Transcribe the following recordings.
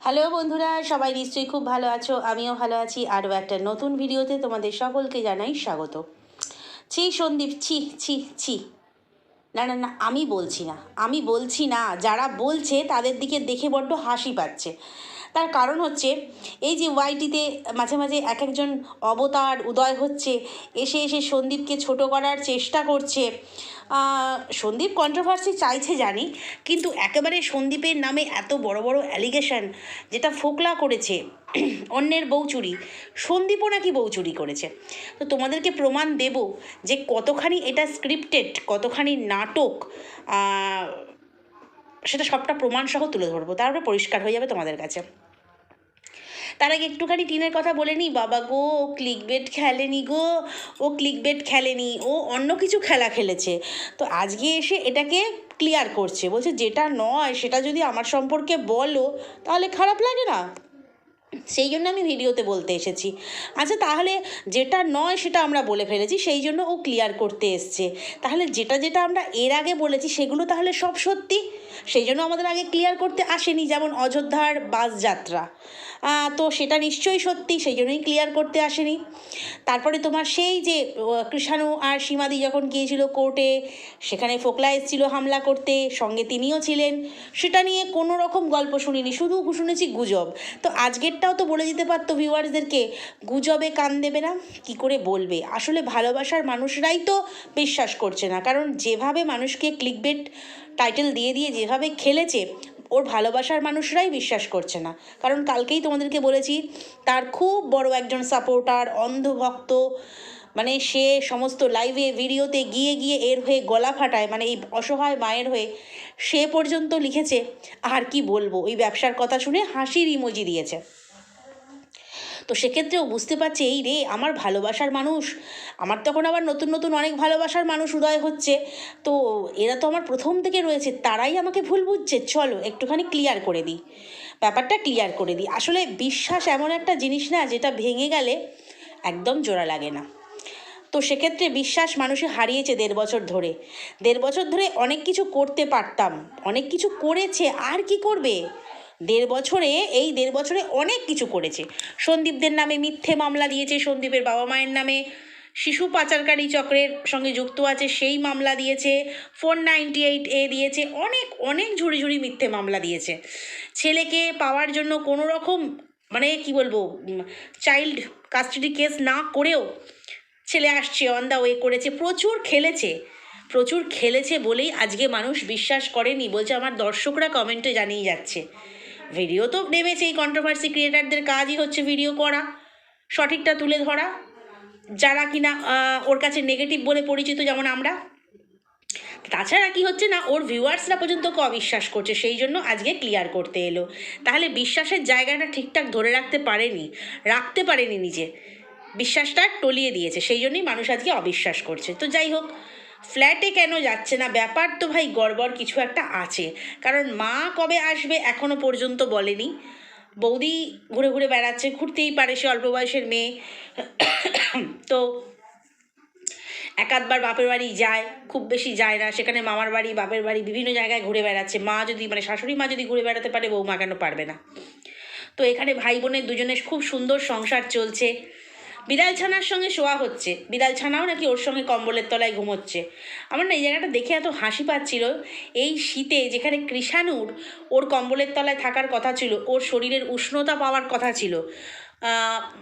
Hello বন্ধুরা, সবাই নিশ্চয়ই খুব ভালো আছো, আমিও ভালো আছি। আরও একটা নতুন ভিডিওতে তোমাদের সকলকে জানাই স্বাগত। ছি সন্দীপ, ছি ছি ছি। না না না, আমি বলছি না, আমি বলছি না, যারা বলছে তাদের দিকে দেখে বড্ড হাসি পাচ্ছে। তার কারণ হচ্ছে, এই যে ওয়াইটিতে মাঝে মাঝে এক একজন অবতার উদয় হচ্ছে, এসে এসে সন্দীপকে ছোট করার চেষ্টা করছে। সন্দীপ কন্ট্রোভার্সি চাইছে জানি, কিন্তু একেবারে সন্দীপের নামে এত বড় বড় অ্যালিগেশন যেটা ফোকলা করেছে অন্যের বউ চুরি, সন্দীপও নাকি বউ চুরি করেছে। তো তোমাদেরকে প্রমাণ দেব যে কতখানি এটা স্ক্রিপ্টেড কতখানি নাটক সেটা সবটা প্রমাণসহ তুলে ধরবো, তারপরে পরিষ্কার হয়ে যাবে তোমাদের কাছে। তার আগে একটুখানি টিনের কথা বলে নিই বাবা গো, ও ক্লিক বেট খেলেনি গো, ও ক্লিক বেট খেলেনি, ও অন্য কিছু খেলা খেলেছে। তো আজকে এসে এটাকে ক্লিয়ার করছে। বলছে, যেটা নয়, সেটা যদি আমার সম্পর্কে বলো, তাহলে খারাপ লাগে না। সেই জন্য আমি ভিডিওতে বলতে এসেছি। আচ্ছা তাহলে যেটা নয়, সেটা আমরা বলে ফেলেছি, সেই জন্য ও ক্লিয়ার করতে এসছে। তাহলে যেটা যেটা আমরা এর আগে বলেছি, সেগুলো তাহলে সব সত্যি? সেই জন্য আমাদের আগে ক্লিয়ার করতে আসেনি যেমন অযোধ্যার বাস যাত্রা। তো সেটা নিশ্চয়ই সত্যি, সেই জন্যই ক্লিয়ার করতে আসেনি। তারপরে তোমার সেই যে কৃষাণু আর সীমাদি যখন গিয়েছিল কোর্টে সেখানে ফোকলা এসেছিল হামলা করতে, সঙ্গে তিনিও ছিলেন। সেটা নিয়ে কোনো রকম গল্প শুনিনি, শুধু শুনেছি গুজব। তো আজকেরটাও তো বলে দিতে পারতো ভিউয়ার্সদেরকে, গুজবে কান দেবে না, কি করে বলবে? আসলে ভালোবাসার মানুষরাই তো বিশ্বাস করছে না, কারণ যেভাবে মানুষকে ক্লিকবেট টাইটেল দিয়ে দিয়ে যেভাবে খেলেছে, ওর ভালোবাসার মানুষরাই বিশ্বাস করছে না। কারণ কালকেই তোমাদেরকে বলেছি, তার খুব বড় একজন সাপোর্টার অন্ধভক্ত মানে সে সমস্ত লাইভে ভিডিওতে গিয়ে গিয়ে এর হয়ে গলা ফাটায় মানে এই অসহায় মায়ের হয়ে সে পর্যন্ত লিখেছে, আর কি বলব? ওই ব্যবসার কথা শুনে হাসির ইমোজি দিয়েছে। তো সেক্ষেত্রেও বুঝতে পারছে, এই রে, আমার ভালোবাসার মানুষ। আমার তখন আবার নতুন নতুন অনেক ভালোবাসার মানুষ উদয় হচ্ছে। তো এরা তো আমার প্রথম থেকে রয়েছে, তারাই আমাকে ভুল বুঝছে। চলো, একটুখানি ক্লিয়ার করে দিই। ব্যাপারটা ক্লিয়ার করে দিই। আসলে বিশ্বাস এমন একটা জিনিস না, যেটা ভেঙে গেলে একদম জোড়া লাগে না। তো সেক্ষেত্রে বিশ্বাস মানুষে হারিয়েছে দেড় বছর ধরে। দেড় বছর ধরে অনেক কিছু করতে পারতাম, অনেক কিছু করেছে, আর কি করবে? দেড় বছরে, এই দেড় বছরে অনেক কিছু করেছে। সন্দীপদের নামে মিথ্যে মামলা দিয়েছে, সন্দীপের বাবা মায়ের নামে। শিশু পাচারকারী চক্রের সঙ্গে যুক্ত আছে, সেই মামলা দিয়েছে। ফোর নাইনটি এইট এ দিয়েছে, অনেক অনেক ঝুড়ি ঝুড়ি মিথ্যে মামলা দিয়েছে। ছেলেকে পাওয়ার জন্য কোনো রকম মানে কি বলব চাইল্ড কাস্টাডি কেস না করেও ছেলে আসছে, অন দ্য ওয়ে করেছে। প্রচুর খেলেছে প্রচুর খেলেছে বলেই আজকে মানুষ বিশ্বাস করেনি। বলছে আমার দর্শকরা কমেন্টে জানিয়ে যাচ্ছে। ভিডিও তো নেমেছে এই কন্ট্রোভার্সি ক্রিয়েটারদের কাজই হচ্ছে ভিডিও করা, সঠিকটা তুলে ধরা। যারা কিনা ওর কাছে নেগেটিভ বলে পরিচিত যেমন আমরা, তাছাড়া কি হচ্ছে না, ওর ভিউয়ার্সরা পর্যন্ত ক অবিশ্বাস করছে, সেই জন্য আজকে ক্লিয়ার করতে এলো। তাহলে বিশ্বাসের জায়গাটা ঠিকঠাক ধরে রাখতে পারেনি রাখতে পারেনি নিজে। বিশ্বাসটা টলিয়ে দিয়েছে, সেই জন্যই মানুষ আজকে অবিশ্বাস করছে। তো যাই হোক ফ্ল্যাটে কেন যাচ্ছে না? ব্যাপার তো ভাই গড়বড় কিছু একটা আছে। কারণ মা কবে আসবে এখনও পর্যন্ত বলেনি। বৌদি ঘুরে ঘুরে বেড়াচ্ছে, ঘুরতেই পারে সে অল্প বয়সের মেয়ে। তো এক আধবার বাপের বাড়ি যায়, খুব বেশি যায় না। সেখানে মামার বাড়ি, বাপের বাড়ি বিভিন্ন জায়গায় ঘুরে বেড়াচ্ছে। মা যদি মানে শাশুড়ি মা যদি ঘুরে বেড়াতে পারে, বৌমা কেন পারবে না? তো এখানে ভাই বোনের দুজনের খুব সুন্দর সংসার চলছে। বিড়াল ছানার সঙ্গে শোয়া হচ্ছে। বিড়াল ছানাও নাকি ওর সঙ্গে কম্বলের তলায় ঘুমোচ্ছে। আমার না এই জায়গাটা দেখে এত হাসি পাচ্ছিল। এই শীতে যেখানে কৃষাণুর ওর কম্বলের তলায় থাকার কথা ছিল, ওর শরীরের উষ্ণতা পাওয়ার কথা ছিল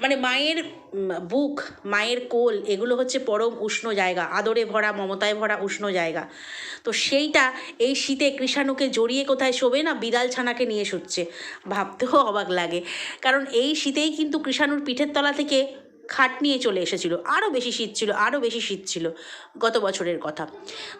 মানে মায়ের বুক, মায়ের কোল, এগুলো হচ্ছে পরম উষ্ণ জায়গা। আদরে ভরা, মমতায় ভরা, উষ্ণ জায়গা। তো সেইটা এই শীতে কৃষাণুকে জড়িয়ে কোথায় শোবে না বিড়াল ছানাকে নিয়ে শুচ্ছে। ভাবতেও অবাক লাগে। কারণ এই শীতেই কিন্তু কৃষাণুর পিঠের তলা থেকে খাট নিয়ে চলে এসেছিল। আরও বেশি শীত ছিল আরও বেশি শীত ছিল গত বছরের কথা।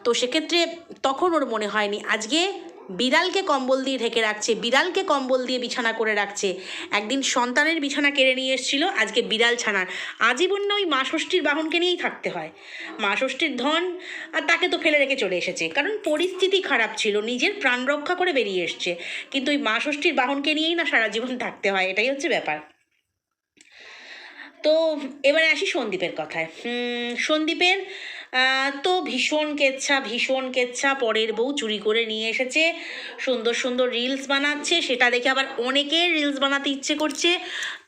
তো সেক্ষেত্রে তখন ওর মনে হয়নি, আজকে বিড়ালকে কম্বল দিয়ে ঢেকে রাখছে, বিড়ালকে কম্বল দিয়ে বিছানা করে রাখছে। একদিন সন্তানের বিছানা কেড়ে নিয়ে এসেছিল, আজকে বিড়াল ছানার। আজীবন ওই মা ষষ্ঠীর বাহনকে নিয়েই থাকতে হয়। মা ষষ্ঠীর ধন, আর তাকে তো ফেলে রেখে চলে এসেছে। কারণ পরিস্থিতি খারাপ ছিল, নিজের প্রাণ রক্ষা করে বেরিয়ে এসছে। কিন্তু ওই মা ষষ্ঠীর বাহনকে নিয়েই না সারা জীবন থাকতে হয়, এটাই হচ্ছে ব্যাপার। তো এবারে আসি সন্দীপের কথায়। সন্দীপের তো ভীষণ কেচ্ছা ভীষণ কেচ্ছা পরের বউ চুরি করে নিয়ে এসেছে, সুন্দর সুন্দর রিলস বানাচ্ছে, সেটা দেখে আবার অনেকের রিলস বানাতে ইচ্ছে করছে,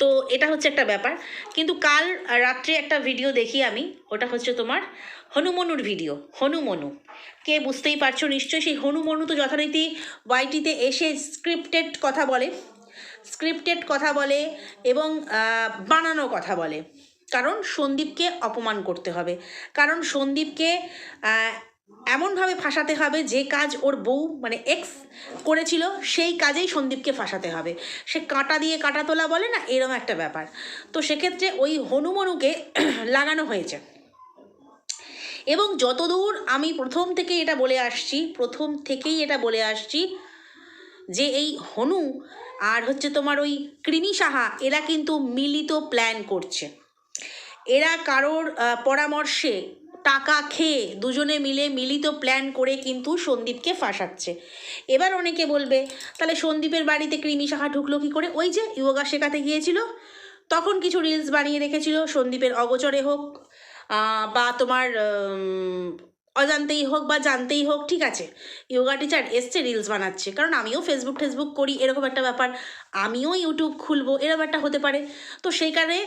তো এটা হচ্ছে একটা ব্যাপার। কিন্তু কাল রাত্রে একটা ভিডিও দেখি আমি, ওটা হচ্ছে তোমার হনুমনুর ভিডিও হনুমনু। কে বুঝতেই পারছ নিশ্চয়ই, সেই হনুমনু তো যথারীতি ওয়াইটিতে এসে স্ক্রিপ্টেড কথা বলে। স্ক্রিপ্টেড কথা বলে এবং বানানো কথা বলে। কারণ সন্দীপকে অপমান করতে হবে। কারণ সন্দীপকে এমনভাবে ফাঁসাতে হবে যে কাজ ওর বউ মানে এক্স করেছিল, সেই কাজেই সন্দীপকে ফাঁসাতে হবে। সে কাঁটা দিয়ে কাঁটা তোলা বলে না, এরম একটা ব্যাপার। তো সেক্ষেত্রে ওই হনুমনুকে লাগানো হয়েছে। এবং যতদূর আমি প্রথম থেকে এটা বলে আসছি, প্রথম থেকেই এটা বলে আসছি যে এই হনু আর হচ্ছে তোমার ওই কৃমি সাহা, এরা কিন্তু মিলিত প্ল্যান করছে। এরা কারোর পরামর্শে টাকা খেয়ে দুজনে মিলে মিলিত প্ল্যান করে কিন্তু সন্দীপকে ফাঁসাচ্ছে। এবার অনেকে বলবে, তাহলে সন্দীপের বাড়িতে কৃমি শাখা ঢুকলো কী করে? ওই যে ইয়োগা শেখাতে গিয়েছিল, তখন কিছু রিলস বানিয়ে রেখেছিল সন্দীপের অগোচরে হোক বা তোমার অজান্তেই হোক বা জানতেই হোক, ঠিক আছে? ইয়োগা টিচার এসছে রিলস বানাচ্ছে। কারণ আমিও ফেসবুক টেসবুক করি, এরকম একটা ব্যাপার। আমিও ইউটিউব খুলবো এরকম একটা হতে পারে। তো সেই কারণে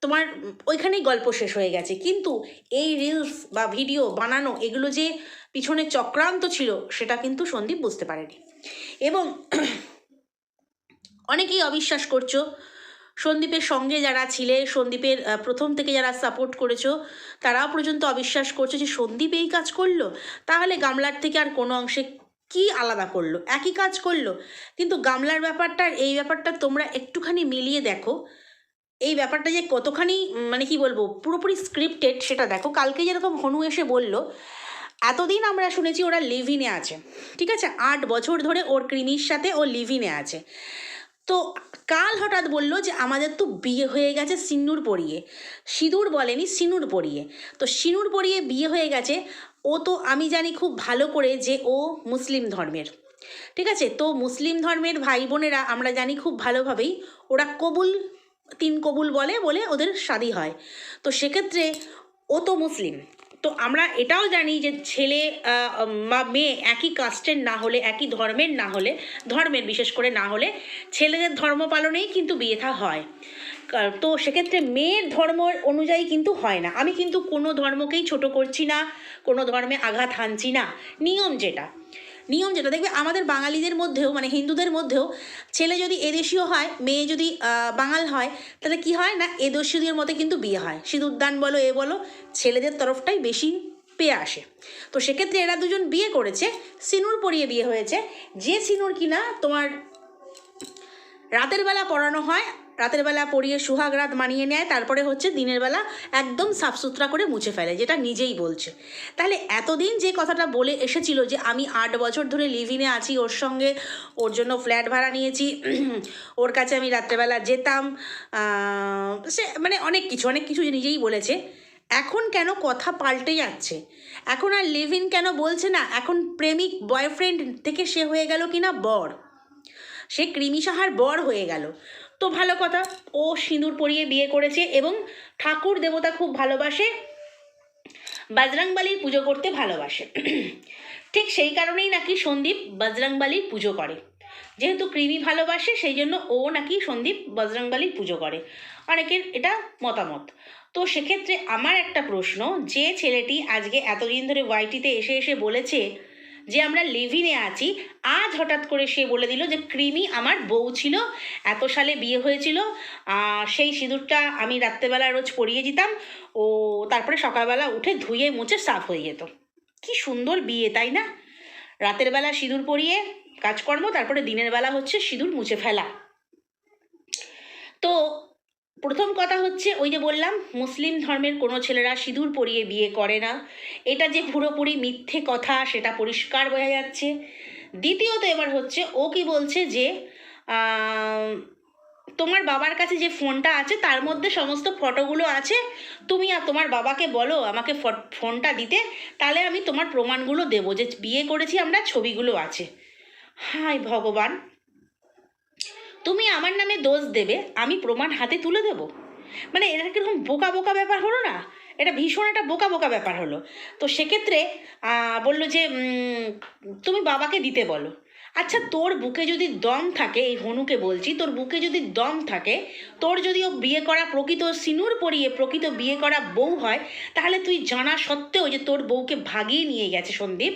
তোমার ওইখানেই গল্প শেষ হয়ে গেছে। কিন্তু এই রিলস বা ভিডিও বানানো, এগুলো যে পিছনে চক্রান্ত ছিল, সেটা কিন্তু সন্দীপ বুঝতে পারেনি। এবং অনেকেই অবিশ্বাস করছ সন্দীপের সঙ্গে যারা ছিলে, সন্দীপের প্রথম থেকে যারা সাপোর্ট করেছ, তারাও পর্যন্ত অবিশ্বাস করছ যে সন্দীপ এই কাজ করল? তাহলে গামলার থেকে আর কোনো অংশে কি আলাদা করল? একই কাজ করল? কিন্তু গামলার ব্যাপারটা, এই ব্যাপারটা তোমরা একটুখানি মিলিয়ে দেখো। এই ব্যাপারটা যে কতখানি মানে কি বলব, পুরোপুরি স্ক্রিপ্টেড সেটা দেখো। কালকে যেরকম হনু এসে বলল, এতদিন আমরা শুনেছি ওরা লিভিনে আছে। ঠিক আছে? আট বছর ধরে ওর ক্রিমির সাথে ও লিভিনে আছে। তো কাল হঠাৎ বলল যে আমাদের তো বিয়ে হয়ে গেছে সিন্দুর পরিয়ে। সিঁদুর বলেনি সিনুর পরিয়ে। তো সিনুর পরিয়ে বিয়ে হয়ে গেছে, ও তো আমি জানি খুব ভালো করে যে ও মুসলিম ধর্মের। ঠিক আছে? তো মুসলিম ধর্মের ভাই বোনেরা আমরা জানি খুব ভালোভাবেই, ওরা কবুল, তিন কবুল বলে বলে ওদের শাদি হয়। তো সেক্ষেত্রে ও তো মুসলিম। তো আমরা এটাও জানি যে ছেলে বা মেয়ে একই কাস্টের না হলে, একই ধর্মের না হলে, ধর্মের বিশেষ করে না হলে ছেলেদের ধর্ম পালনেই কিন্তু বিয়েথা হয়। তো সেক্ষেত্রে মেয়ের ধর্ম অনুযায়ী কিন্তু হয় না। আমি কিন্তু কোনো ধর্মকেই ছোট করছি না, কোনো ধর্মে আঘাত হানছি না। নিয়ম যেটা। নিয়ম যেটা, দেখবে আমাদের বাঙালিদের মধ্যেও মানে হিন্দুদের মধ্যেও, ছেলে যদি এদেশীয় হয়, মেয়ে যদি বাঙাল হয়, তাহলে কি হয় না, এদেশীয়দের মতে কিন্তু বিয়ে হয়। সিঁদুরদান বলো, এ বলো, ছেলেদের তরফটাই বেশি পেয়ে আসে। তো সেক্ষেত্রে এরা দুজন বিয়ে করেছে, সিনুর পরিয়ে বিয়ে হয়েছে। যে সিনুর কিনা তোমার রাতের বেলা পড়ানো হয় রাতের বেলা পরিয়ে সুহাগ রাত মানিয়ে নেয়, তারপরে হচ্ছে দিনের বেলা একদম সাফসুতরা করে মুছে ফেলে, যেটা নিজেই বলছে। তাহলে এতদিন যে কথাটা বলে এসেছিল যে আমি আট বছর ধরে লিভিনে আছি, ওর সঙ্গে ওর জন্য ফ্ল্যাট ভাড়া নিয়েছি, ওর কাছে আমি রাত্রেবেলা যেতাম সে মানে অনেক কিছু অনেক কিছু নিজেই বলেছে। এখন কেন কথা পাল্টে যাচ্ছে? এখন আর লিভিন কেন বলছে না? এখন প্রেমিক বয়ফ্রেন্ড থেকে সে হয়ে গেল কিনা? বর। সে কৃমি সাহার বর হয়ে গেল। তো ভালো কথা। ও সিঁদুর পরিয়ে বিয়ে করেছে এবং ঠাকুর দেবতা খুব ভালোবাসে, বজরংবলির পুজো করতে ভালোবাসে। ঠিক সেই কারণেই নাকি সন্দীপ বজরংবলির পুজো করে। যেহেতু কৃমি ভালোবাসে, সেই জন্য ও নাকি সন্দীপ বজরংবলির পুজো করে। অনেকের এটা মতামত। তো সেক্ষেত্রে আমার একটা প্রশ্ন, যে ছেলেটি আজকে এতদিন ধরে ওয়াইটিতে এসে এসে বলেছে যে আমরা লিভিনে আছি, আজ হঠাৎ করে সে বলে দিল যে ক্রিমি আমার বউ ছিল, এত সালে বিয়ে হয়েছিল সেই সিঁদুরটা আমি রাত্রেবেলা রোজ পরিয়ে দিতাম, ও তারপরে সকালবেলা উঠে ধুয়ে মুছে সাফ হয়ে যেত। কি সুন্দর বিয়ে, তাই না? রাতের বেলা সিঁদুর পরিয়ে কাজকর্ম, তারপরে দিনের বেলা হচ্ছে সিঁদুর মুছে ফেলা। তো প্রথম কথা হচ্ছে ওই যে বললাম, মুসলিম ধর্মের কোনো ছেলেরা সিঁদুর পরিয়ে বিয়ে করে না। এটা যে পুরোপুরি মিথ্যে কথা, সেটা পরিষ্কার বোঝা যাচ্ছে। দ্বিতীয়ত এবার হচ্ছে ও কি বলছে যে তোমার বাবার কাছে যে ফোনটা আছে, তার মধ্যে সমস্ত ফটোগুলো আছে। তুমি আর তোমার বাবাকে বলো, আমাকে ফোনটা দিতে। তাহলে আমি তোমার প্রমাণগুলো দেবো যে বিয়ে করেছি, আমরা ছবিগুলো আছে। হায় ভগবান! তুমি আমার নামে দোষ দেবে, আমি প্রমাণ হাতে তুলে দেব? মানে এটা কীরকম বোকা বোকা ব্যাপার হলো না? এটা ভীষণ একটা বোকা বোকা ব্যাপার হলো। তো সেক্ষেত্রে বলল যে তুমি বাবাকে দিতে বলো। আচ্ছা তোর বুকে যদি দম থাকে, এই হনুকে বলছি, তোর বুকে যদি দম থাকে, তোর যদি ও বিয়ে করা প্রকৃত সিনুর পরিয়ে প্রকৃত বিয়ে করা বউ হয়, তাহলে তুই জানা সত্ত্বেও যে তোর বউকে ভাগিয়ে নিয়ে গেছে সন্দীপ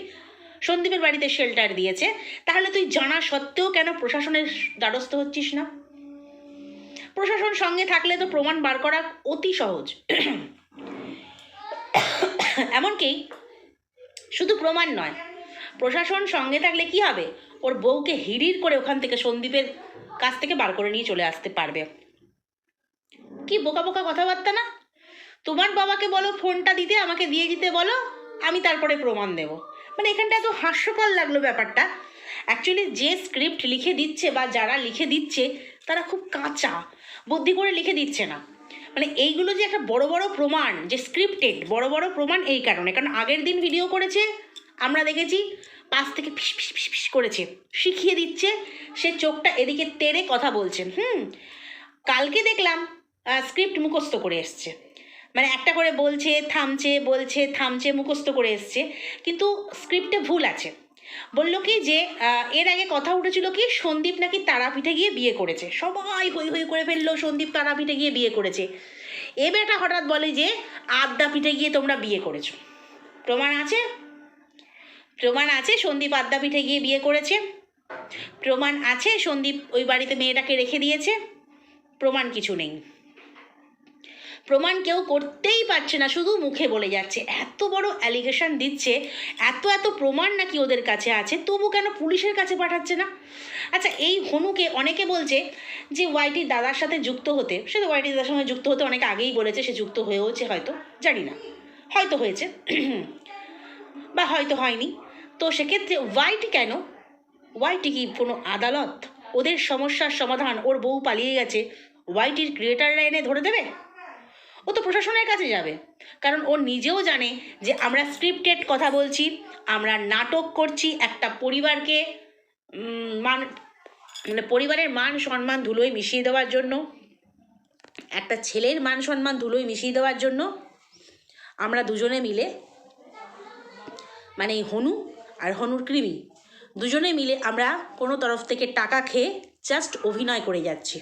সন্দীপের বাড়িতে শেল্টার দিয়েছে। তাহলে তুই জানা সত্ত্বেও কেন প্রশাসনের দ্বারস্থ হচ্ছিস না? প্রশাসন সঙ্গে থাকলে তো প্রমাণ বার করা অতি সহজ। এমনকি শুধু প্রমাণ নয়, প্রশাসন সঙ্গে থাকলে কি হবে? ওর বউকে হিড়ির করে ওখান থেকে সন্দীপের কাছ থেকে বার করে নিয়ে চলে আসতে পারবে। কি বোকা বোকা কথাবার্তা না? তোমার বাবাকে বলো, ফোনটা দিতে, আমাকে দিয়ে দিতে বলো, আমি তারপরে প্রমাণ দেব। মানে এখানটা এত হাস্যকর লাগল ব্যাপারটা। অ্যাকচুয়ালি যে স্ক্রিপ্ট লিখে দিচ্ছে বা যারা লিখে দিচ্ছে, তারা খুব কাঁচা, বুদ্ধি করে লিখে দিচ্ছে না। মানে এইগুলো যে একটা বড় বড় প্রমাণ, যে স্ক্রিপ্টেড বড় বড় প্রমাণ এই কারণে। কারণ আগের দিন ভিডিও করেছে, আমরা দেখেছি, পাশ থেকে ফিস ফিস ফিস ফিস করেছে, শিখিয়ে দিচ্ছে, সে চোখটা এদিকে তেড়ে কথা বলছে। হুম, কালকে দেখলাম স্ক্রিপ্ট মুখস্থ করে এসছে। মানে একটা করে বলছে, থামছে বলছে, থামছে, মুখস্থ করে এসছে। কিন্তু স্ক্রিপ্টে ভুল আছে। বলল কি যে এর আগে কথা উঠেছিল কি, সন্দীপ নাকি তারাপীঠে গিয়ে বিয়ে করেছে। সবাই হই হই করে ফেলল, সন্দীপ তারাপীঠে গিয়ে বিয়ে করেছে। এ বেটা হঠাৎ বলে যে, আদ্যাপীঠে গিয়ে তোমরা বিয়ে করেছ। প্রমাণ আছে? প্রমাণ আছে, সন্দীপ আদ্যাপীঠে গিয়ে বিয়ে করেছে। প্রমাণ আছে, সন্দীপ ওই বাড়িতে মেয়েটাকে রেখে দিয়েছে। প্রমাণ কিছু নেই। প্রমাণ কেউ করতেই পারছে না, শুধু মুখে বলে যাচ্ছে। এত বড় অ্যালিগেশন দিচ্ছে, এত এত প্রমাণ নাকি ওদের কাছে আছে, তবু কেন পুলিশের কাছে পাঠাচ্ছে না? আচ্ছা এই হনুকে অনেকে বলছে যে ওয়াইটির দাদার সাথে যুক্ত হতে, সে তো ওয়াইটির দাদার সঙ্গে যুক্ত হতে অনেকে আগেই বলেছে, সে যুক্ত হয়েওছে হয়তো, জানি না। হয়তো হয়েছে, বা হয়তো হয়নি। তো সেক্ষেত্রে ওয়াইটি কেন? ওয়াইটি কি কোনো আদালত? ওদের সমস্যার সমাধান, ওর বউ পালিয়ে গেছে ওয়াইটির ক্রিয়েটাররা এনে ধরে দেবে? ও তো প্রশাসনের কাছে যাবে। কারণ ও নিজেও জানে যে আমরা স্ক্রিপ্টেড কথা বলছি, আমরা নাটক করছি, একটা পরিবারকে মান মানে পরিবারের মান সম্মান ধুলোয় মিশিয়ে দেওয়ার জন্য, একটা ছেলের মান সম্মান ধুলোয় মিশিয়ে দেওয়ার জন্য আমরা দুজনে মিলে মানে হনু আর হনুর কৃমি, দুজনে মিলে আমরা কোনো তরফ থেকে টাকা খেয়ে জাস্ট অভিনয় করে যাচ্ছি।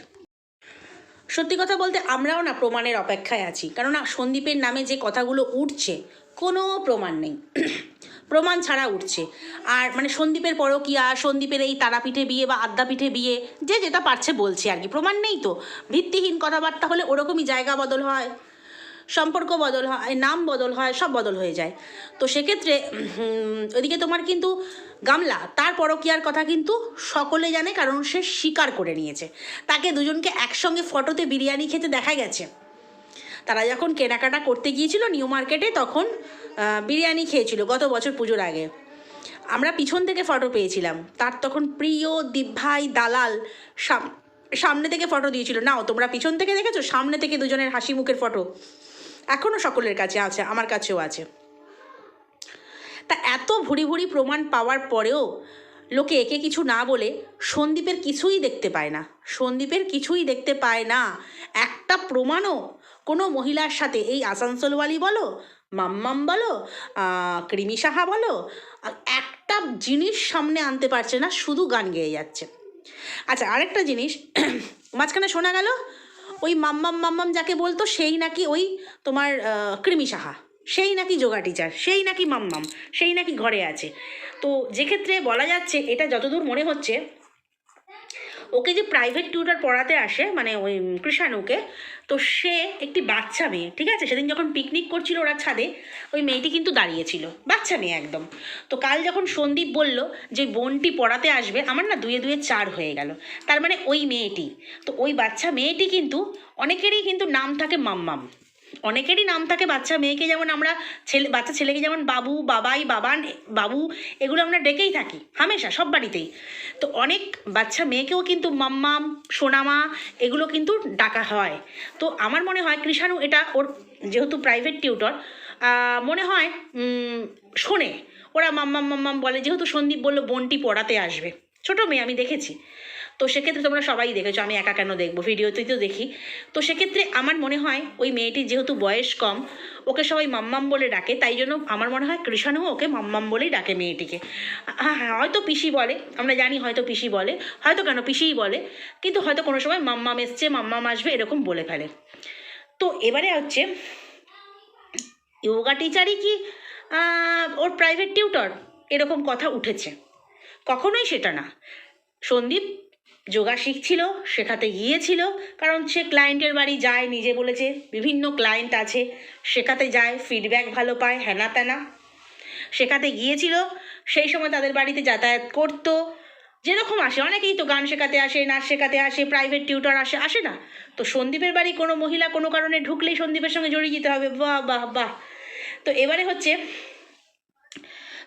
সত্যি কথা বলতে আমরাও না প্রমাণের অপেক্ষায় আছি। কেননা সন্দীপের নামে যে কথাগুলো উঠছে, কোনো প্রমাণ নেই। প্রমাণ ছাড়া উঠছে। আর মানে সন্দীপের পরকিয়া, সন্দীপের এই তারাপীঠে বিয়ে বা আদ্যাপীঠে বিয়ে, যে যেটা পারছে বলছে আর কি। প্রমাণ নেই তো। ভিত্তিহীন কথাবার্তা হলে ওরকমই জায়গা বদল হয়। সম্পর্ক বদল হয় নাম বদল হয়, সব বদল হয়ে যায়। তো সেক্ষেত্রে ওদিকে তোমার কিন্তু গামলা, তার পরকিয়ার কথা কিন্তু সকলে জানে, কারণ সে স্বীকার করে নিয়েছে। তাকে দুজনকে একসঙ্গে ফটোতে বিরিয়ানি খেতে দেখা গেছে। তারা যখন কেনাকাটা করতে গিয়েছিল নিউ মার্কেটে, তখন বিরিয়ানি খেয়েছিল গত বছর পুজোর আগে। আমরা পিছন থেকে ফটো পেয়েছিলাম। তার তখন প্রিয় দিভাই দালাল সাম- সামনে থেকে ফটো দিয়েছিল। নাও, তোমরা পিছন থেকে দেখেছ? সামনে থেকে দুজনের হাসি মুখের ফটো। এখনও সকলের কাছে আছে, আমার কাছেও আছে। তা এত ভুরি ভুরি প্রমাণ পাওয়ার পরেও লোকে একে কিছু না বলে সন্দীপের কিছুই দেখতে পায় না। সন্দীপের কিছুই দেখতে পায় না। একটা প্রমাণও কোনো মহিলার সাথে, এই আসানসোলওয়ালি বলো, মাম্মাম বলো কৃমি সাহা বলো, একটা জিনিস সামনে আনতে পারছে না, শুধু গান গেয়ে যাচ্ছে। আচ্ছা আরেকটা জিনিস, মাঝখানে শোনা গেল ওই মাম্মাম মাম্মাম যাকে বলতো, সেই নাকি ওই তোমার কৃমি সাহা। সেই নাকি যোগা টিচার সেই নাকি মাম্মাম সেই নাকি ঘরে আছে। তো যেক্ষেত্রে বলা যাচ্ছে, এটা যতদূর মনে হচ্ছে ওকে যে প্রাইভেট টিউটার পড়াতে আসে মানে ওই কৃষাণুকে তো সে একটি বাচ্চা মেয়ে, ঠিক আছে? সেদিন যখন পিকনিক করছিল ওরা ছাদে, ওই মেয়েটি কিন্তু দাঁড়িয়েছিল, বাচ্চা মেয়ে একদম। তো কাল যখন সন্দীপ বলল যে বোনটি পড়াতে আসবে, আমার না দুয়ে দুয়ে চার হয়ে গেল। তার মানে ওই মেয়েটি, তো ওই বাচ্চা মেয়েটি কিন্তু অনেকেরই কিন্তু নাম থাকে মাম্মাম। অনেকেরই নাম থাকে বাচ্চা মেয়েকে যেমন আমরা ছেলে, বাচ্চা ছেলেকে যেমন বাবু, বাবাই, বাবান, বাবু, এগুলো আমরা ডেকেই থাকি, হামেশা, সব বাড়িতেই। তো অনেক বাচ্চা মেয়েকেও কিন্তু মাম্মাম, সোনামা, এগুলো কিন্তু ডাকা হয়। তো আমার মনে হয় কৃষাণু এটা ওর যেহেতু প্রাইভেট টিউটর মনে হয় শোনে। ওরা মাম্মাম মাম্মাম বলে, যেহেতু সন্দীপ বলল, বোনটি পড়াতে আসবে। ছোট মেয়ে, আমি দেখেছি। তো সেক্ষেত্রে তোমরা সবাই দেখেছ, আমি একা কেন দেখব? ভিডিওতেই তো দেখি। তো সেক্ষেত্রে আমার মনে হয় ওই মেয়েটির যেহেতু বয়স কম, ওকে সবাই মাম্মাম বলে ডাকে, তাই জন্য আমার মনে হয় কৃষাণু ওকে মাম্মাম বলেই ডাকে মেয়েটিকে। হ্যাঁ হ্যাঁ হয়তো পিসি বলে, আমরা জানি হয়তো পিসি বলে, হয়তো কেন পিসিই বলে, কিন্তু হয়তো কোনো সময় মাম্মাম এসছে, মাম্মাম আসবে, এরকম বলে ফেলে। তো এবারে হচ্ছে যোগা টিচারই কি ওর প্রাইভেট টিউটর এরকম কথা উঠেছে। কখনোই সেটা না। সন্দীপ যোগা শিখছিল, শেখাতে গিয়েছিল, কারণ সে ক্লায়েন্টের বাড়ি যায়, নিজে বলেছে, বিভিন্ন ক্লায়েন্ট আছে, শেখাতে যায় ফিডব্যাক ভালো পায় হ্যানা ত্যানা শেখাতে গিয়েছিল, সেই সময় তাদের বাড়িতে যাতায়াত করতো, যেরকম আসে, অনেকেই তো গান শেখাতে আসে, নাচ শেখাতে আসে প্রাইভেট টিউটর আসে আসে না। তো সন্দীপের বাড়ি কোনো মহিলা কোনো কারণে ঢুকলেই সন্দীপের সঙ্গে জড়িয়ে যেতে হবে, বাহ বাহ বাহ। তো এবারে হচ্ছে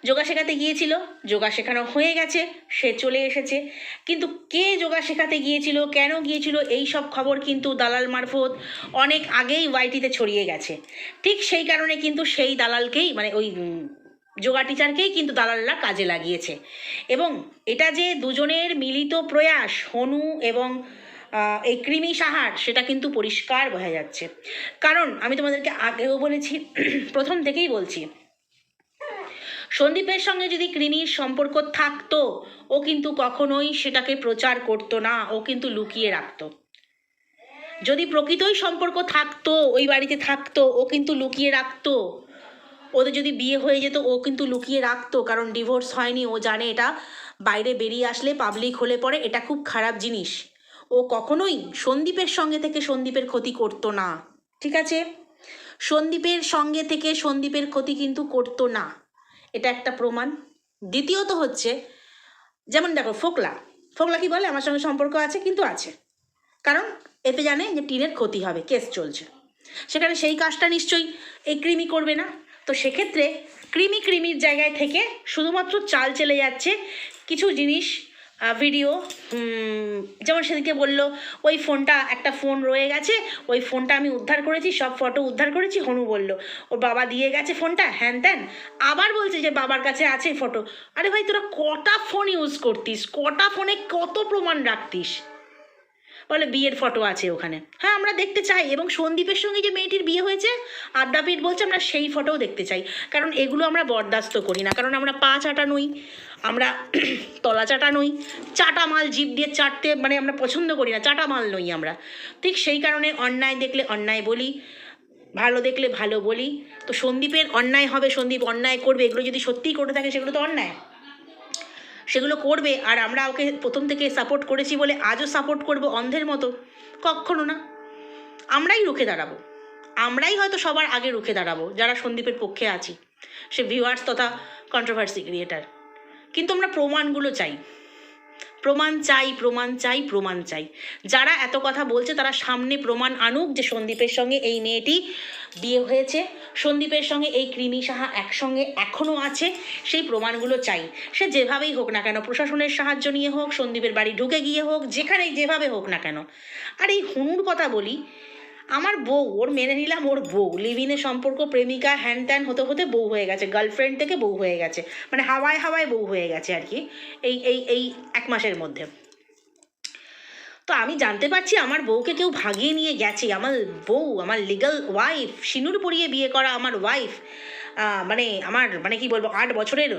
যোগা শেখাতে গিয়েছিল, যোগা শেখানো হয়ে গেছে, সে চলে এসেছে। কিন্তু কে যোগা শেখাতে গিয়েছিল, কেন গিয়েছিল, এই সব খবর কিন্তু দালাল মারফত অনেক আগেই ওয়াইটিতে ছড়িয়ে গেছে। ঠিক সেই কারণে কিন্তু সেই দালালকেই মানে ওই যোগা টিচারকেই কিন্তু দালালরা কাজে লাগিয়েছে। এবং এটা যে দুজনের মিলিত প্রয়াস, হনু এবং এই কৃমি সাহার, সেটা কিন্তু পরিষ্কার বোঝা যাচ্ছে। কারণ আমি তোমাদেরকে আগেও বলেছি, প্রথম থেকেই বলছি সন্দীপের সঙ্গে যদি কৃমির সম্পর্ক থাকতো, ও কিন্তু কখনোই সেটাকে প্রচার করতো না, ও কিন্তু লুকিয়ে রাখতো। যদি প্রকৃতই সম্পর্ক থাকতো, ওই বাড়িতে থাকতো, ও কিন্তু লুকিয়ে রাখতো। ওদের যদি বিয়ে হয়ে যেত, ও কিন্তু লুকিয়ে রাখতো, কারণ ডিভোর্স হয়নি, ও জানে এটা বাইরে বেরিয়ে আসলে পাবলিক হলে পরে এটা খুব খারাপ জিনিস। ও কখনোই সন্দীপের সঙ্গে থেকে সন্দীপের ক্ষতি করতো না, ঠিক আছে? সন্দীপের সঙ্গে থেকে সন্দীপের ক্ষতি কিন্তু করতো না। এটা একটা প্রমাণ। দ্বিতীয়ত হচ্ছে, যেমন দেখো, ফোকলা। ফোকলা কি বলে? আমার সঙ্গে সম্পর্ক আছে, কিন্তু আছে। কারণ এতে জানে যে টিনের ক্ষতি হবে, কেস চলছে। সেখানে সেই কাজটা নিশ্চয়ই এই কৃমি করবে না। তো সেক্ষেত্রে কৃমি কৃমির জায়গায় থেকে শুধুমাত্র চাল চলে যাচ্ছে, কিছু জিনিস ভিডিও যেমন সেদিকে বলল, ওই ফোনটা, একটা ফোন রয়ে গেছে, ওই ফোনটা আমি উদ্ধার করেছি, সব ফটো উদ্ধার করেছি, হনু বলল। ওর বাবা দিয়ে গেছে ফোনটা, হ্যান ত্যান? আবার বলছে যে, বাবার কাছে আছে ফটো আরে ভাই, তোরা কটা ফোন ইউজ করতিস? কটা ফোনে কত প্রমাণ রাখতিস? বলে বিয়ের ফটো আছে ওখানে। হ্যাঁ আমরা দেখতে চাই। এবং সন্দীপের সঙ্গে যে মেয়েটির বিয়ে হয়েছে আদ্যাপীঠ বলছে আমরা সেই ফটোও দেখতে চাই। কারণ এগুলো আমরা বরদাস্ত করি না। কারণ আমরা পা চাটা নই, আমরা তলা চাটা নই, চাটা মাল জিভ দিয়ে চাটতে মানে আমরা পছন্দ করি না, চাটা মাল নই আমরা। ঠিক সেই কারণে অন্যায় দেখলে অন্যায় বলি, ভালো দেখলে ভালো বলি। তো সন্দীপের অন্যায় হবে, সন্দীপ অন্যায় করবে, এগুলো যদি সত্যিই করে থাকে, সেগুলো তো অন্যায়। সেগুলো করবে আর আমরা ওকে প্রথম থেকে সাপোর্ট করেছি বলে আজও সাপোর্ট করব অন্ধের মতো। কখনো না। আমরাই রুখে দাঁড়াবো। আমরাই হয়তো সবার আগে রুখে দাঁড়াবো, যারা সন্দীপের পক্ষে আছি। সে ভিউয়ার্স তথা কন্ট্রোভার্সি ক্রিয়েটার কিন্তু আমরা প্রমাণগুলো চাই। প্রমাণ চাই প্রমাণ চাই প্রমাণ চাই। যারা এত কথা বলছে, তারা সামনে প্রমাণ আনুক যে সন্দীপের সঙ্গে এই মেয়েটি বিয়ে হয়েছে। সন্দীপের সঙ্গে এই কৃমি সাহা একসঙ্গে এখনও আছে, সেই প্রমাণগুলো চাই। সে যেভাবেই হোক না কেন, প্রশাসনের সাহায্য নিয়ে হোক, সন্দীপের বাড়ি ঢুকে গিয়ে হোক যেখানে যেভাবে হোক না কেন। আর এই হুনুর কথা বলি আমার বউ, ওর মেনে নিলাম ওর বউ। লিভিনে সম্পর্ক প্রেমিকা হ্যান ত্যান হতে হতে বউ হয়ে গেছে গার্লফ্রেন্ড থেকে বউ হয়ে গেছে। মানে হাওয়ায় হাওয়ায় বউ হয়ে গেছে আর কি, এই এই এই এক মাসের মধ্যে। তো আমি জানতে পারছি আমার বউকে কেউ ভাগিয়ে নিয়ে গেছে। আমার বউ, আমার লিগাল ওয়াইফ সিঁদুর পরিয়ে বিয়ে করা আমার ওয়াইফ মানে আমার মানে কি বলব, আট বছরের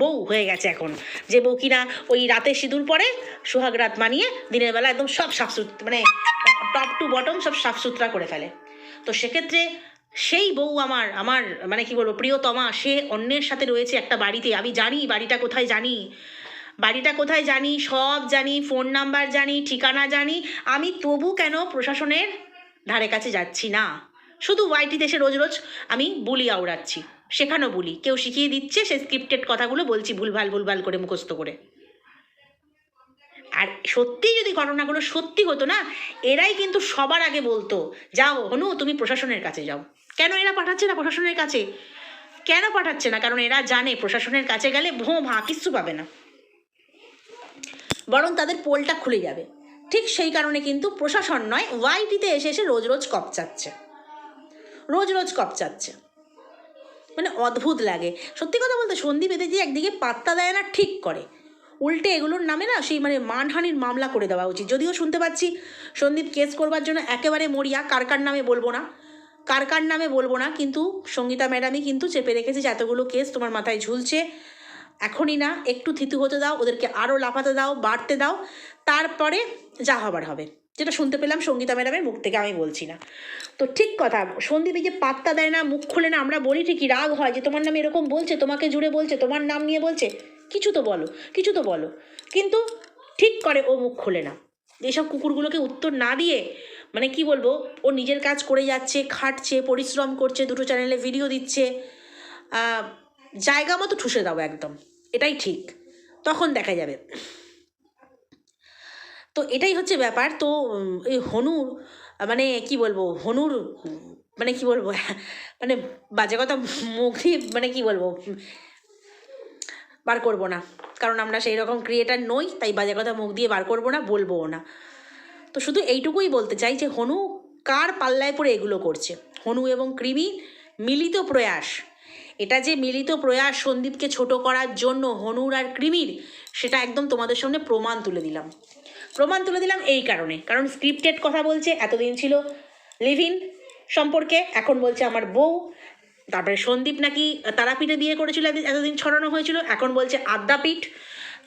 বউ হয়ে গেছে এখন। যে বউ কিনা ওই রাতে সিঁদুর পরে, সোহাগ রাত মানিয়ে দিনের বেলা একদম সব সাফ মানে টপ টু বটম সব সাফ সুতরা করে ফেলে। তো সেক্ষেত্রে সেই বউ আমার আমার মানে কি বলব, প্রিয়তমা, সে অন্যের সাথে রয়েছে একটা বাড়িতে। আমি জানি বাড়িটা কোথায় জানি, বাড়িটা কোথায় জানি, সব জানি ফোন নাম্বার জানি, ঠিকানা জানি। আমি তবু কেন প্রশাসনের ধারে কাছে যাচ্ছি না? শুধু ওয়াইটিতে এসে রোজ রোজ আমি বুলি আওড়াচ্ছি। শেখানো বুলি। কেউ শিখিয়ে দিচ্ছে, সে স্ক্রিপ্টেড কথাগুলো বলছি, ভুলভাল ভুলভাল করে মুখস্থ করে। আর সত্যি যদি ঘটনাগুলো সত্যি হতো না, এরাই কিন্তু সবার আগে বলতো, যাও হনু তুমি প্রশাসনের কাছে যাও। কেন এরা পাঠাচ্ছে না প্রশাসনের কাছে? কেন পাঠাচ্ছে না? কারণ এরা জানে প্রশাসনের কাছে গেলে ভোঁ ভা, কিচ্ছু পাবে না। বরং তাদের পোলটা খুলে যাবে। ঠিক সেই কারণে কিন্তু প্রশাসন নয়, ওয়াইটিতে এসে এসে রোজ রোজ কপচাচ্ছে রোজ রোজ কপচাচ্ছে মানে অদ্ভুত লাগে। সত্যি কথা বলতে সন্দীপ এদের যে একদিকে পাত্তা দেয় না, ঠিক করে। উল্টে এগুলোর নামে না সেই মানে মানহানির মামলা করে দেওয়া উচিত। যদিও শুনতে পাচ্ছি সন্দীপ কেস করবার জন্য একেবারে মরিয়া কার কার নামে বলব না। কার কার নামে বলব না, কিন্তু সঙ্গীতা ম্যাডামই কিন্তু চেপে রেখেছে যে এতগুলো কেস তোমার মাথায় ঝুলছে। এখনই না, একটু থিতু হতে দাও, ওদেরকে আরও লাফাতে দাও, বাড়তে দাও, তারপরে যা হবার হবে। যেটা শুনতে পেলাম সঙ্গীতা ম্যাডামের মুখ থেকে আমি বলছি না। তো ঠিক কথা, সন্দীপ যে পাত্তা দেয় না, মুখ খুলে না, আমরা বলি ঠিকই, রাগ হয় যে তোমার নামে এরকম বলছে, তোমাকে জুড়ে বলছে, তোমার নাম নিয়ে বলছে। কিছু তো বলো, কিছু তো বলো। কিন্তু ঠিক করে ও মুখ খোলে না। এইসব কুকুরগুলোকে উত্তর না দিয়ে মানে কি বলব, ও নিজের কাজ করে যাচ্ছে, খাটছে, পরিশ্রম করছে, দুটো চ্যানেলে ভিডিও দিচ্ছে। জায়গা মতো ঠুসে দাও একদম, এটাই ঠিক। তখন দেখা যাবে। তো এটাই হচ্ছে ব্যাপার। তো এই হনুর মানে কি বলব, হনুর মানে কি বলব মানে বাজে কথা, মুখ মানে কি বলব বার করব না। কারণ আমরা সেই রকম ক্রিয়েটার নই, তাই বাজে কথা মুখ দিয়ে বার করব না, বলবোও না। তো শুধু এইটুকুই বলতে চাই যে, হনু কার পাল্লায় পড়ে এগুলো করছে? হনু এবং কৃমি মিলিত প্রয়াস। এটা যে মিলিত প্রয়াস সন্দীপকে ছোট করার জন্য হনুর আর কৃমির, সেটা একদম তোমাদের সামনে প্রমাণ তুলে দিলাম। প্রমাণ তুলে দিলাম এই কারণে। কারণ স্ক্রিপ্টেড কথা বলছে, এতদিন ছিল লিভ ইন সম্পর্কে, এখন বলছে আমার বউ। তারপরে সন্দীপ নাকি তারাপীঠে বিয়ে করেছিল এতদিন- ছড়ানো হয়েছিল, এখন বলছে আদ্যাপীঠ।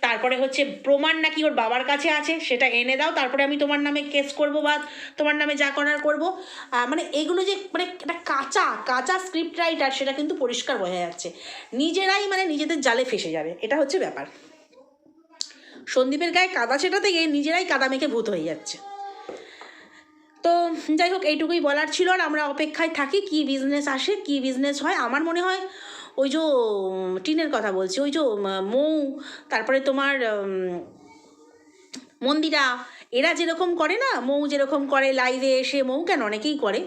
তারপরে হচ্ছে প্রমাণ নাকি ওর বাবার কাছে আছে, সেটা এনে দাও, তারপরে আমি তোমার নামে কেস করব বা তোমার নামে যা করার করব। মানে এগুলো যে মানে একটা কাঁচা কাঁচা স্ক্রিপ্ট রাইটার সেটা কিন্তু পরিষ্কার বোঝা যাচ্ছে। নিজেরাই মানে নিজেদের জালে ফেসে যাবে, এটা হচ্ছে ব্যাপার। সন্দীপের গায়ে কাদা ছেটাতে গিয়ে নিজেরাই কাদা মেখে ভূত হয়ে যাচ্ছে। তো যাই হোক, এইটুকুই বলার ছিল আর আমরা অপেক্ষায় থাকি কি বিজনেস আসে, কি বিজনেস হয়। আমার মনে হয় ওই যে টিনের কথা বলছি, ওই যে মৌ, তারপরে তোমার মন্দিরা, এরা যেরকম করে না, মৌ যেরকম করে লাইভে এসে, মৌ কেন অনেকেই করে।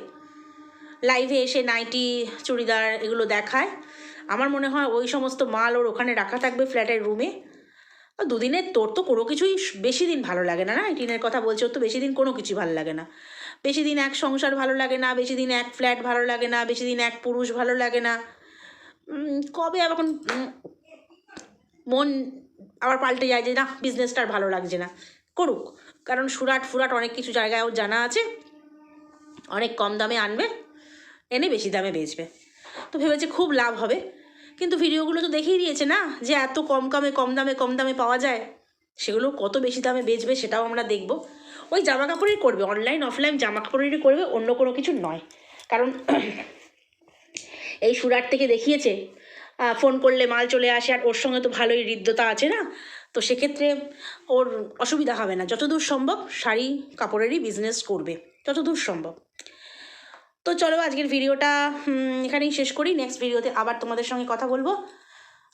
লাইভে এসে নাইটি, চুড়িদার এগুলো দেখায়। আমার মনে হয় ওই সমস্ত মাল ওর ওখানে রাখা থাকবে ফ্ল্যাটের রুমে দুদিনের তোর তো কোনো কিছুই বেশি দিন ভালো লাগে না না? টিনের কথা বলছে, ওর তো বেশি দিন কোনো কিছুই ভালো লাগে না। বেশি দিন এক সংসার ভালো লাগে না, বেশি দিন এক ফ্ল্যাট ভালো লাগে না, বেশি দিন এক পুরুষ ভালো লাগে না। কবে এখন মন আবার পাল্টে যায় যে না বিজনেসটা ভালো লাগছে না। করুক, কারণ সুরাট ফুরাট অনেক কিছু জায়গায় ওর জানা আছে। অনেক কম দামে আনবে, এনে বেশি দামে বেচবে। তো ভেবেছে খুব লাভ হবে। কিন্তু ভিডিওগুলো তো দেখিয়ে দিয়েছে না, যে এত কম কামে, কম দামে কম দামে পাওয়া যায়। সেগুলো কত বেশি দামে বেচবে সেটাও আমরা দেখব। ওই জামা কাপড়ই করবে অনলাইন অফলাইন জামা কাপড়েরই করবে, অন্য কোনো কিছু নয়। কারণ এই সুরাট থেকে দেখিয়েছে ফোন করলে মাল চলে আসে, আর ওর সঙ্গে তো ভালোই হৃদ্যতা আছে না? তো সেক্ষেত্রে ওর অসুবিধা হবে না। যতদূর সম্ভব শাড়ি কাপড়েরই বিজনেস করবে, যতদূর সম্ভব। তো চলো আজকের ভিডিওটা এখানেই শেষ করি। নেক্সট ভিডিওতে আবার তোমাদের সঙ্গে কথা বলব।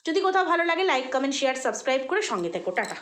যদি কোথাও ভালো লাগে লাইক কমেন্ট শেয়ার সাবস্ক্রাইব করে সঙ্গে থেকো। টাটা।